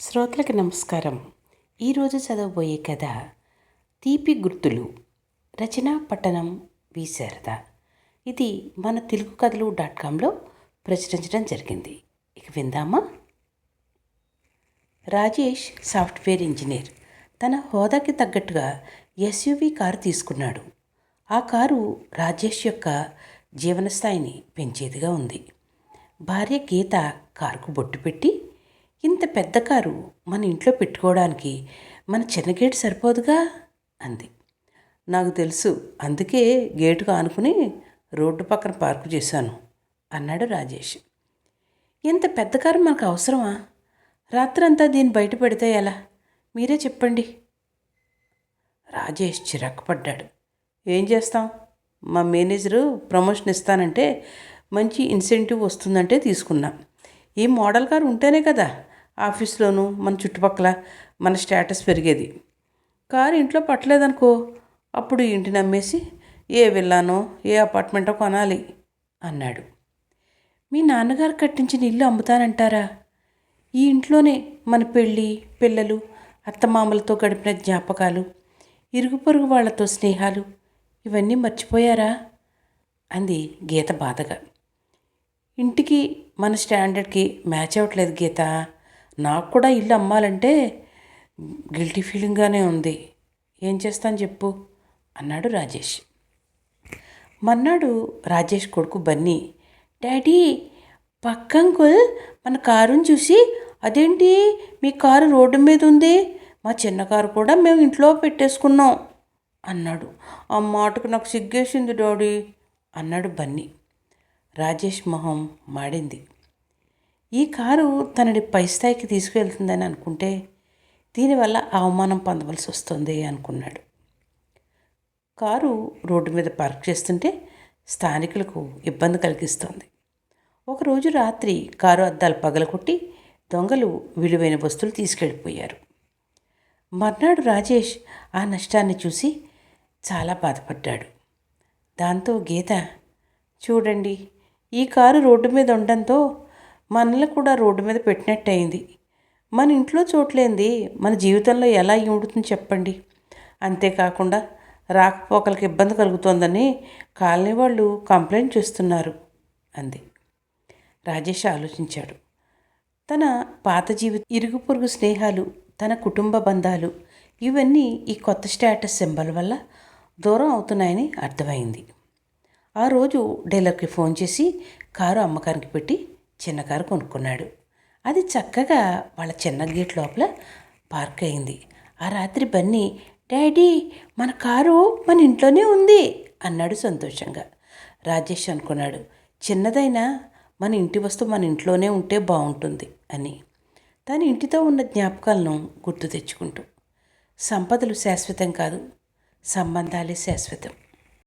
శ్రోతలకు నమస్కారం. ఈరోజు చదవబోయే కథ తీపి గుర్తులు రచన పట్టణం వి శారద. ఇది మన తెలుగు కథలు డాట్ కామ్లో ప్రచురించడం జరిగింది. ఇక విందామా? Rajesh software engineer. తన హోదాకి తగ్గట్టుగా ఎస్యూవి కారు తీసుకున్నాడు. ఆ కారు రాజేష్ యొక్క జీవనస్థాయిని పెంచేదిగా ఉంది. భార్య గీత కారుకు బొట్టు పెట్టి ఇంత పెద్ద కారు మన ఇంట్లో పెట్టుకోవడానికి మన చిన్న గేటు సరిపోదుగా? అంది. నాకు తెలుసు అందుకే గేటుకు ఆనుకుని రోడ్డు పక్కన పార్కు చేశాను అన్నాడు రాజేష్. ఇంత పెద్ద కారు మనకు అవసరమా? రాత్రంతా దీన్ని బయట పెడితే ఎలా? మీరే చెప్పండి. రాజేష్ చిరాకు పడ్డాడు. ఏం చేస్తాం? మా మేనేజరు ప్రమోషన్ ఇస్తానంటే మంచి ఇన్సెంటివ్ వస్తుందంటే తీసుకున్నాం. ఈ మోడల్ కారు ఉంటేనే కదా ఆఫీస్లోనూ మన చుట్టుపక్కల మన స్టేటస్ పెరిగేది. కారు ఇంట్లో పట్టలేదనుకో అప్పుడు ఇంటిని అమ్మేసి ఏ విల్లానో ఏ అపార్ట్మెంటో కొనాలి అన్నాడు. మీ నాన్నగారు కట్టించిన ఇల్లు అమ్ముతానంటారా? ఈ ఇంట్లోనే మన పెళ్ళి పిల్లలు అత్తమామలతో గడిపిన జ్ఞాపకాలు ఇరుగు పొరుగు వాళ్ళతో స్నేహాలు ఇవన్నీ మర్చిపోయారా? అంది గీత బాధగా. ఇంటికి మన స్టాండర్డ్కి మ్యాచ్ అవ్వట్లేదు గీత. నాకు కూడా ఇల్లు అమ్మాలంటే గిల్టీ ఫీలింగ్గానే ఉంది. ఏం చేస్తాను చెప్పు? అన్నాడు రాజేష్. మర్నాడు రాజేష్ కొడుకు బన్నీ డాడీ పక్కంకుల్ మన కారుని చూసి అదేంటి మీ కారు రోడ్డు మీద ఉంది? మా చిన్న కారు కూడా మేము ఇంట్లో పెట్టేసుకున్నాం. అన్నాడు. ఆ మాటకు నాకు సిగ్గేసింది డాడీ అన్నాడు బన్నీ. రాజేష్ మొహం మాడింది. ఈ కారు తనని పై స్థాయికి తీసుకువెళ్తుందని అనుకుంటే దీనివల్ల అవమానం పొందవలసి వస్తుంది అనుకున్నాడు. కారు రోడ్డు మీద పార్క్ చేస్తుంటే స్థానికులకు ఇబ్బంది కలిగిస్తోంది. ఒకరోజు రాత్రి కారు అద్దాలు పగలకొట్టి దొంగలు విలువైన వస్తువులు తీసుకెళ్ళిపోయారు. మర్నాడు రాజేష్ ఆ నష్టాన్ని చూసి చాలా బాధపడ్డాడు. దాంతో గీత చూడండి ఈ కారు రోడ్డు మీద ఉండడంతో మనల్ని కూడా రోడ్డు మీద పెట్టినట్టు అయింది మన ఇంట్లో చోట్లేంది? మన జీవితంలో ఎలా ఉండుతుంది చెప్పండి. అంతేకాకుండా రాకపోకలకు ఇబ్బంది కలుగుతోందని కాలనీ వాళ్ళు కంప్లైంట్ చేస్తున్నారు అంది. రాజేష్ ఆలోచించాడు. తన పాత జీవిత ఇరుగు పొరుగు స్నేహాలు తన కుటుంబ బంధాలు ఇవన్నీ ఈ కొత్త స్టేటస్ సింబల్ వల్ల దూరం అవుతున్నాయని అర్థమైంది. ఆ రోజు డీలర్కి ఫోన్ చేసి కారు అమ్మకానికి పెట్టి చిన్న కారు కొనుక్కున్నాడు. అది చక్కగా వాళ్ళ చిన్న గేట్ లోపల పార్క్ అయింది. ఆ రాత్రి బన్నీ డాడీ మన కారు మన ఇంట్లోనే ఉంది అన్నాడు సంతోషంగా. రాజేష్ అనుకున్నాడు చిన్నదైనా మన ఇంటి వస్తువు మన ఇంట్లోనే ఉంటే బాగుంటుంది అని. తన ఇంటితో ఉన్న జ్ఞాపకాలను గుర్తు తెచ్చుకుంటూ సంపదలు శాశ్వతం కాదు సంబంధాలే శాశ్వతం.